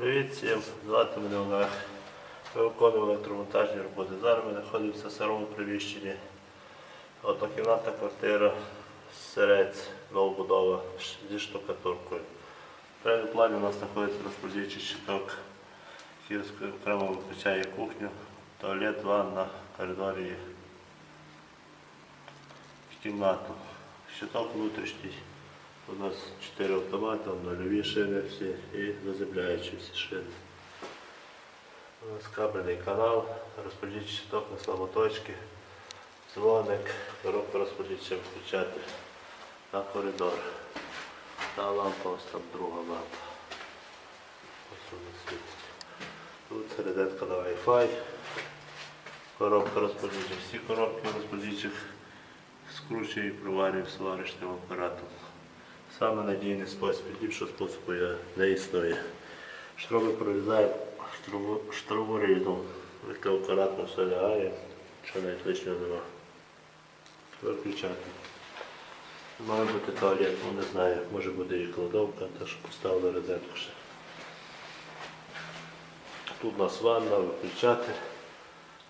Привіт всім, звати мене Олег. Ми виконуємо електромонтажні роботи. Зараз ми знаходимося в старому приміщенні. Однокімнатна квартира, серець, новобудова зі штукатуркою. В передньому плані у нас знаходиться розподільчий щиток, який окремо виключає кухню, туалет, ванна, коридорі кімнату. Щиток внутрішній. У нас 4 автомати, нульові шини всі і заземляючі всі шини. У нас кабельний канал, розподільчий щиток на слаботочки, дзвоник, коробка розподільча включати на коридор. Та лампа, ось там друга лампа. Ось вона світить. Тут серединка на Wi-Fi. Коробка розподільча. Всі коробки розподільчих скручую і приварюю сварочним апаратом. Саме надійний спосіб, ліпшого способу не існує. Штроби прорізаємо штроборізом, яке акуратно все лягає, що навіть лишнього нема. Виключати. Має бути туалет, ну не знаю, може буде і кладовка, так що поставили розетку ще. Тут у нас ванна, виключати,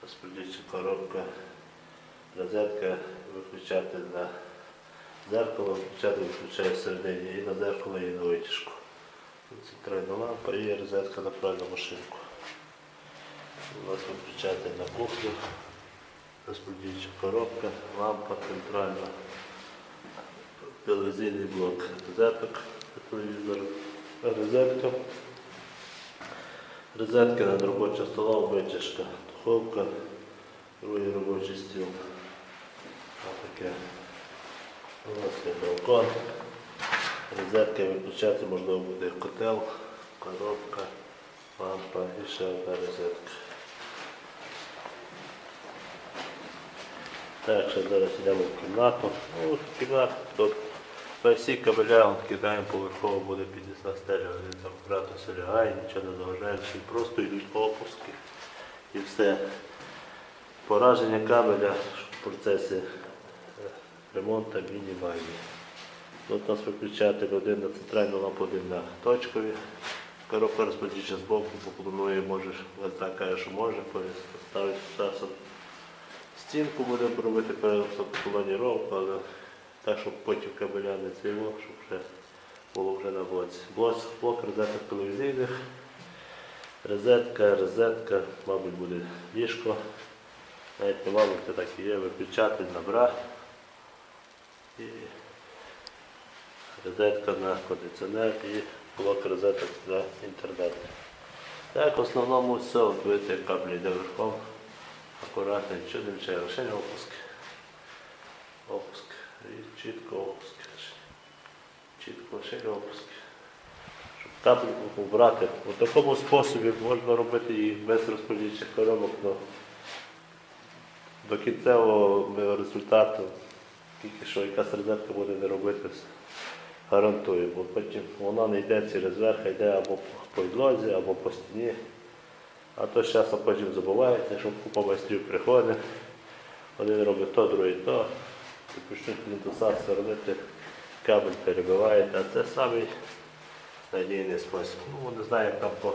розподільча коробка, розетка виключати на Зеркало включати виключає всередині і на зеркало, і на витяжку. Центральна лампа і розетка на пральну машинку. У нас виключати на кухню, розподільча коробка, лампа центральна, телевізійний блок розеток, телевізор, розетка. Розетки над робочим столом, витяжка, духовка, другий робочий стіл. Отаке. У нас є балкон. Розетки виключати можливо буде котел, коробка, лампа і ще одна розетка. Так, ще зараз йдемо в кімнату. Ну, кімнату тут по кабеля кидаємо поверхово буде 50 стелів, він там все лягає, нічого не заважає, всі просто йдуть опуски і все. Пораження кабеля в процесі е, ремонту мінімальні. Тут нас виключатель один на центральну лампу, один на точкові. Коробка розподільча з боку, можеш, вона каже, що може, поставити часом стінку буде робити планіровку, але так, щоб потім кабеля не ціло, щоб вже було вже на блоці. Блок, блок розеток телевізійних, розетка, розетка, мабуть, буде ліжко. Навіть не мабуть, це так і є, виключатель на бра. І розетка на кондиціонер і блок розеток для інтернету. Так, в основному все, от видите, кабель йде верхом. Акуратно, нічого не мішає, лише опуск. Опуск. І чітко опуск. Чітко лише опуск. Щоб кабель убрати. У такому способі можна робити і без розподільчих коробок. но до кінцевого результату, тільки що якась розетка буде не робитись, гарантую, бо потім вона не йде через верх, а йде або по підлозі, або по стіні. А то часом потім забувається, що купа майстрів приходить, один робить то, другий то, і почнуть плінтуса робити, кабель перебиваєте, а це самий надійний спосіб. Ну, не знаю, як там по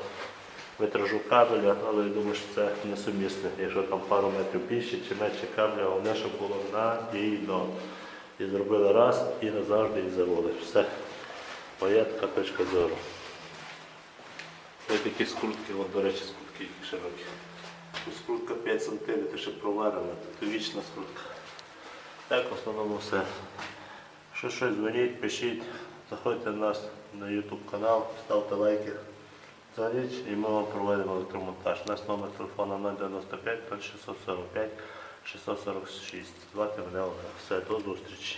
метражу кабеля, але я думаю, що це несумісне. Якщо там пару метрів більше чи менше кабеля, головне, щоб було надійно. І зробили раз і назавжди і заводиш. Все. Моя така точка зору. Ось такі скрутки, от, до речі, скрутки широкі. Тут скрутка 5 см, ще проварена, тут вічна скрутка. Так, в основному все. Що щось дзвоніть, пишіть, заходьте в нас на YouTube канал, ставте лайки. За річ і ми вам проведемо електромонтаж. Наш номер телефону 095 645 646. Звати мене Олег. Все, до зустрічі.